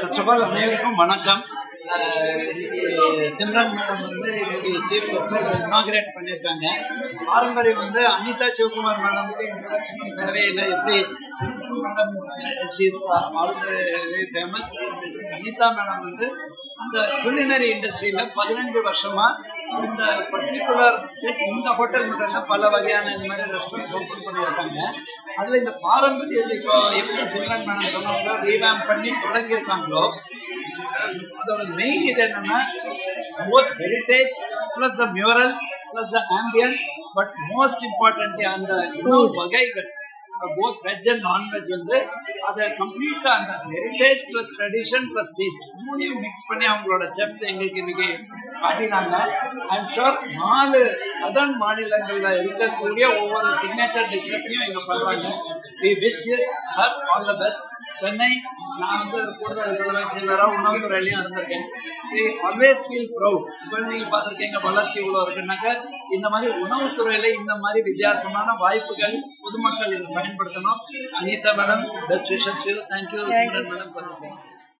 First of all அனைவருக்கும் வணக்கம். Simran madam வந்து சீஃப் இனாகிரேட் பண்ணியிருக்காங்க. பாரம்பரியம் வந்து அனிதா சிவகுமார் மேடமுக்கு இன்ட்ரடக்ஷன் தேவையே இல்லை. எப்படி Simran madam she's already famous Anitha madam வந்து அந்த culinary இண்டஸ்ட்ரியில பதினஞ்சு வருஷமா இந்த பர்டிகுலர் இந்த ஹோட்டல் மட்டும் பல வகையான இந்த மாதிரி ரெஸ்டாரண்ட் ஓப்பன் பண்ணியிருக்காங்க அதுல இந்த பாரம்பரிய இப்போ எப்படி சிம்ரன் மேடம் சொன்னாங்களோ ரீவேம் பண்ணி தொடங்கியிருக்காங்களோ அதோட மெயின் இது என்னன்னா both heritage plus the murals plus the ambience but most important அந்த உணவு வகைகள். போத் வெஜ் அண்ட் நான்வெஜ் வந்து அதை கம்ப்ளீட்டா அந்த heritage plus tradition plus taste மூணையும் மிக்ஸ் பண்ணி அவங்களோட செஃப்ஸ் எங்களுக்கு இன்னைக்கு காட்டினாங்க ஐம் ஷோர் நாலு சதர்ன் மாநிலங்கள்ல இருக்கக்கூடிய ஒவ்வொரு சிக்னேச்சர் டிஷ்ஷஸையும் இங்க பண்றாங்க. We wish her all the best Chennai நான் வந்து கூடுதல் முதலமைச்சராக செயலராக உணவுத்துறையிலையும் இருந்திருக்கேன் ஆல்வேஸ் ஃபீல் ப்ரௌட் இப்போ நீங்கள் பார்த்துருக்கீங்க வளர்ச்சி இவ்வளோ இருக்குன்னாக்க இந்த மாதிரி உணவுத்துறையில் இந்த மாதிரி வித்தியாசமான வாய்ப்புகள் பொதுமக்கள் இதை பயன்படுத்தணும். Anitha madam best wishes thank you madam பண்ணிருக்கேன்